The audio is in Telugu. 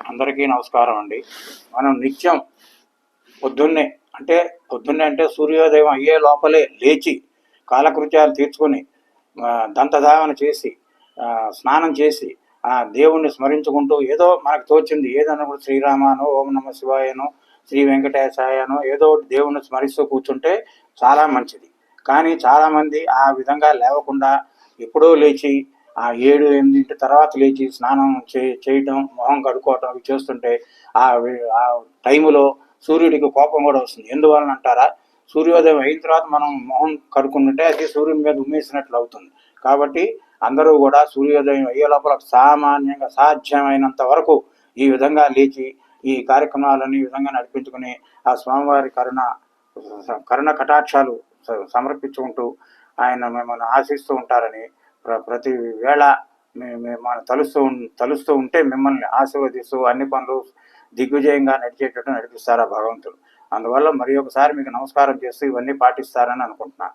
అందరికీ నమస్కారం అండి. మనం నిత్యం పొద్దున్నే అంటే పొద్దున్నే అంటే సూర్యోదయం అయ్యే లోపలే లేచి కాలకృత్యాలు తీర్చుకొని దంతధావన చేసి స్నానం చేసి ఆ దేవుణ్ణి స్మరించుకుంటూ ఏదో మనకు తోచింది ఏదన్నా కూడా శ్రీరామానో ఓం నమ శివాయనో శ్రీ వెంకటేశాయనో ఏదో దేవుణ్ణి స్మరిస్తూ కూర్చుంటే చాలా మంచిది. కానీ చాలామంది ఆ విధంగా లేవకుండా ఎప్పుడో లేచి ఆ ఏడు ఎనిమిదింటి తర్వాత లేచి స్నానం చే చేయటం మొహం కడుక్కోవటం అవి చేస్తుంటే ఆ ఆ టైములో సూర్యుడికి కోపం కూడా వస్తుంది. ఎందువలన అంటారా? సూర్యోదయం అయిన తర్వాత మనం మొహం కడుక్కుంటుంటే అది సూర్యుని మీద ఉమ్మేసినట్లు అవుతుంది. కాబట్టి అందరూ కూడా సూర్యోదయం అయ్యే లోపల సామాన్యంగా సాధ్యమైనంత వరకు ఈ విధంగా లేచి ఈ కార్యక్రమాలను ఈ విధంగా నడిపించుకుని ఆ స్వామివారి కరుణ కరుణ కటాక్షాలు సమర్పించుకుంటూ ఆయన మిమ్మల్ని ఆశిస్తూ ఉంటారని ప్రతి వేళ మన తలుస్తూ తలుస్తూ ఉంటే మిమ్మల్ని ఆశీర్వదిస్తూ అన్ని పనులు దిగ్విజయంగా నడిచేటట్టు నడిపిస్తారు ఆ భగవంతుడు. అందువల్ల మరి ఒకసారి మీకు నమస్కారం చేస్తూ ఇవన్నీ పాటిస్తారని అనుకుంటున్నాను.